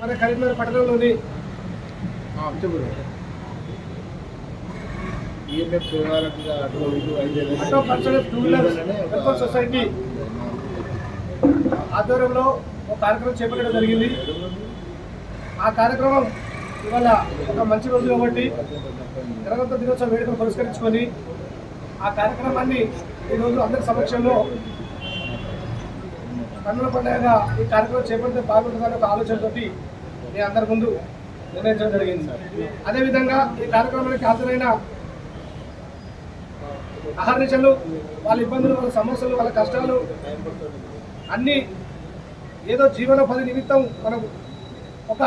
మన కరీంనగర్ పట్టణంలోని సొసైటీ ఆధ్వర్యంలో ఒక కార్యక్రమం చేపట్టడం జరిగింది. ఆ కార్యక్రమం ఇవాళ ఒక మంచి రోజు కాబట్టి తెలంగాణ దినోత్సవ వేడుకను పురస్కరించుకొని ఆ కార్యక్రమాన్ని ఈరోజు అందరి సమక్షంలో కన్నుల పండుగ ఈ కార్యక్రమం చేపడితే బాగుంటుందని ఒక ఆలోచనతోటి నేను అందరి ముందు నిర్ణయించడం జరిగింది. అదేవిధంగా ఈ కార్యక్రమానికి హాజరైన అహర్నిశలు వాళ్ళ ఇబ్బందులు వాళ్ళ సమస్యలు వాళ్ళ కష్టాలు అన్నీ ఏదో జీవనోపాధి నిమిత్తం మనం ఒక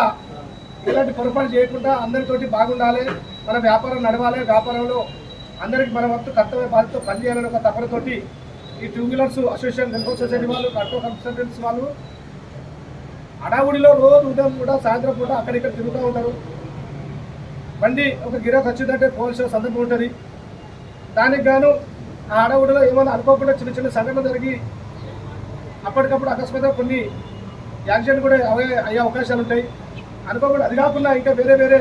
ఎలాంటి పొరపాటు చేయకుండా అందరితోటి బాగుండాలి మన వ్యాపారం నడవాలి వ్యాపారంలో అందరికి మన వంతు కర్తవ్య బాధ్యత పనిచేయాలని ఒక తపనతోటి ఈ two wheelers association control society వాళ్ళు కంట్రోల్ కన్సల్టెంట్స్ వాళ్ళు అడావుడిలో రోజు ఉదయం కూడా సాయంత్రం పూట అక్కడిక్కడ తిరుగుతూ ఉంటారు. బండి ఒక గిరాకు వచ్చిందంటే పోలీసుల సందర్భం ఉంటుంది. దానికి గాను ఆ అడవుడిలో ఏమైనా అనుకోకుండా చిన్న చిన్న సంఘటన జరిగి అప్పటికప్పుడు అకస్మాత్తుగా కొన్ని యాక్సిడెంట్ కూడా అవే అయ్యే అవకాశాలు ఉంటాయి. అనుకోకుండా అది కాకుండా ఇంకా వేరే వేరే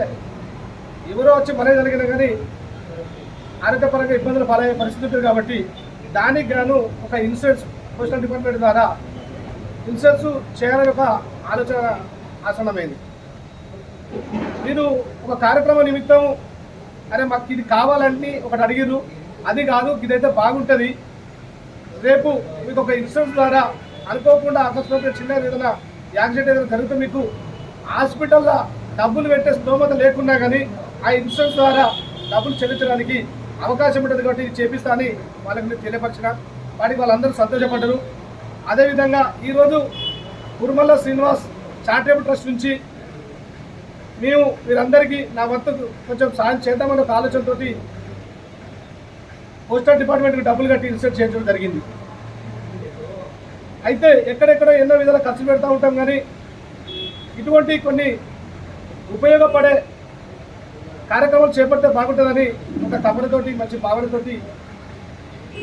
ఎవరో వచ్చి మరే జరిగినా కానీ ఆరోగ్యపరంగా ఇబ్బందులు పాలయ్యే పరిస్థితి ఉంటుంది కాబట్టి దానికి గాను ఒక ఇన్సూరెన్స్ పోస్టల్ డిపార్ట్మెంట్ ద్వారా ఇన్సూరెన్స్ చేయాలని ఒక ఆలోచన ఆసనమైంది మీరు ఒక కార్యక్రమం నిమిత్తం అరే మాకు ఇది కావాలని ఒకటి అడిగిర్రు. అది కాదు ఇదైతే బాగుంటుంది. రేపు మీకు ఒక ఇన్సూరెన్స్ ద్వారా అనుకోకుండా అకస్మాత్తుగా చిన్న ఏదైనా యాక్సిడెంట్ ఏదైనా జరిగితే మీకు హాస్పిటల్లో డబ్బులు పెట్టే స్తోమత లేకున్నా కానీ ఆ ఇన్సూరెన్స్ ద్వారా డబ్బులు చెల్లించడానికి అవకాశం ఉంటుంది కాబట్టి ఇది చేపిస్తా అని వాళ్ళకి మీరు తెలియపరిచిన వాటికి వాళ్ళందరూ సంతోషపడ్డారు. అదేవిధంగా ఈరోజు కురుమల్ల శ్రీనివాస్ చారిటబుల్ ట్రస్ట్ నుంచి మేము మీరందరికీ నా వంతు కొంచెం సాయం చేద్దామని ఒక ఆలోచనతో పోస్టల్ డిపార్ట్మెంట్కి డబ్బులు కట్టి ఇన్సెట్ చేయడం జరిగింది. అయితే ఎక్కడెక్కడ ఎన్నో విధాలు ఖర్చు పెడతా ఉంటాం కానీ ఇటువంటి కొన్ని ఉపయోగపడే కార్యక్రమాలు చేపడితే బాగుంటుందని ఒక తపనతోటి మంచి భావనతోటి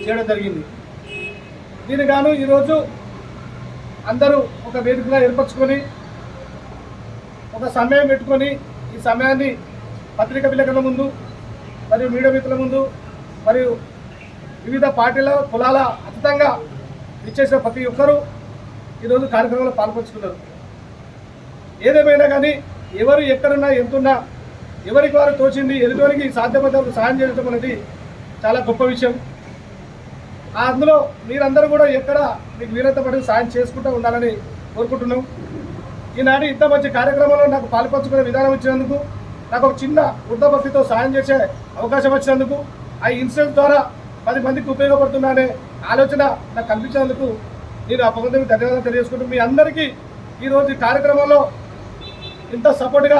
చేయడం జరిగింది. దీని గాను ఈరోజు అందరూ ఒక వేదికగా ఏర్పరచుకొని ఒక సమయం పెట్టుకొని ఈ సమయాన్ని పత్రికా విలేకరుల ముందు మరియు మీడియా మిత్రుల ముందు మరియు వివిధ పార్టీల కులాల అతీతంగా ఇచ్చేసిన ప్రతి ఒక్కరూ ఈరోజు కార్యక్రమంలో పాల్పంచుకున్నారు. ఏదేమైనా కానీ ఎవరు ఎక్కడున్నా ఎంతున్నా ఎవరికి వారు తోచింది ఎదుటివారికి సాధ్యమైనంత సాయం చేయడం అనేది చాలా గొప్ప విషయం. ఆ అందులో మీరందరూ కూడా ఎక్కడ మీకు వీరంత పడి సాయం చేసుకుంటూ ఉండాలని కోరుకుంటున్నాం. ఈనాడు ఇంత మంచి కార్యక్రమంలో నాకు పాల్పంచుకునే విధానం ఇచ్చినందుకు నాకు ఒక చిన్న వృద్ధభక్తితో సాయం చేసే అవకాశం వచ్చినందుకు ఆ ఇన్సిడెంట్ ద్వారా పది మందికి ఉపయోగపడుతున్నానే ఆలోచన నాకు కల్పించినందుకు నేను ఆ భగవంతునికి ధన్యవాదాలు తెలియజేసుకుంటూ మీ అందరికీ ఈరోజు ఈ కార్యక్రమంలో ఇంత సపోర్ట్గా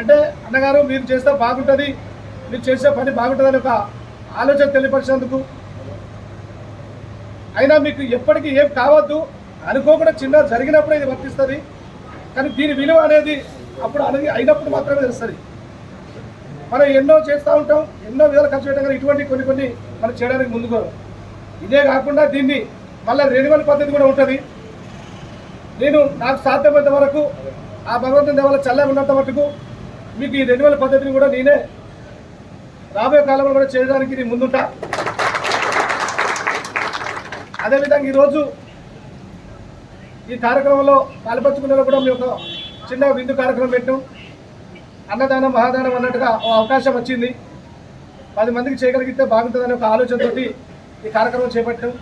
అంటే అన్నగారు మీరు చేస్తే బాగుంటుంది మీరు చేసే పని బాగుంటుందని ఒక ఆలోచన తెలియపరిచినందుకు. అయినా మీకు ఎప్పటికీ ఏం కావద్దు అనుకోకుండా చిన్న జరిగినప్పుడే ఇది వర్తిస్తుంది. కానీ దీని విలువ అనేది అప్పుడు అనేది అయినప్పుడు మాత్రమే తెలుస్తుంది. మనం ఎన్నో చేస్తూ ఉంటాం ఎన్నో విధాలు ఖర్చు పెట్టడం కానీ ఇటువంటి కొన్ని కొన్ని మనం చేయడానికి ముందుకో ఇదే కాకుండా దీన్ని మళ్ళీ రెన్యువల్ పద్ధతి కూడా ఉంటుంది. నేను నాకు సాధ్యమైనంత వరకు ఆ భగవంతుని దేవాల చల్లగా ఉన్నంత మటుకు మీకు ఈ రెన్యువల్ పద్ధతిని కూడా నేనే రాబోయే కాలంలో కూడా చేయడానికి నేను ముందుంటా. అదేవిధంగా ఈరోజు ఈ కార్యక్రమంలో పాల్పంచుకున్న కూడా మీ ఒక చిన్న విందు కార్యక్రమం పెట్టాం అన్నదానం మహాదానం అన్నట్టుగా ఒక అవకాశం వచ్చింది. పది మందికి చేయగలిగితే బాగుంటుందనే ఒక ఆలోచనతోటి ఈ కార్యక్రమం చేపట్టాం.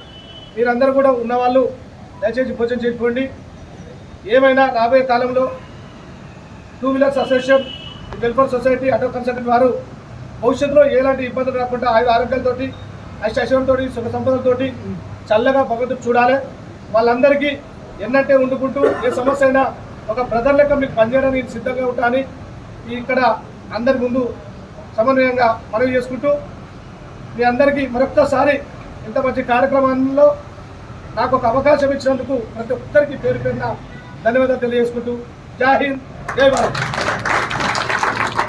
మీరందరూ కూడా ఉన్నవాళ్ళు దయచేసి భోజనం చేసుకోండి ఏమైనా రాబోయే కాలంలో two wheelers association welfare society auto consultant వారు భవిష్యత్తులో ఎలాంటి ఇబ్బందులు రాకుండా ఆయుధ ఆరోగ్యాలతోటి అష్టైశ్వర్యంతో సుఖ సంపదలతోటి చల్లగా భగవంతుడు చూడాలి. వాళ్ళందరికీ ఎన్నట్టే వండుకుంటూ ఏ సమస్య అయినా ఒక బ్రదర్ లెక్క మీకు పనిచేయడానికి నేను సిద్ధంగా ఉంటాను ఇక్కడ అందరి ముందు సమన్వయంగా మనవి చేసుకుంటూ మీ అందరికీ మరొక్కసారి ఇంత మంచి కార్యక్రమంలో నాకు ఒక అవకాశం ఇచ్చినందుకు ప్రతి ఒక్కరికి పేరు పేరున ధన్యవాదాలు తెలియజేసుకుంటూ జై హింద్ జై భారత్.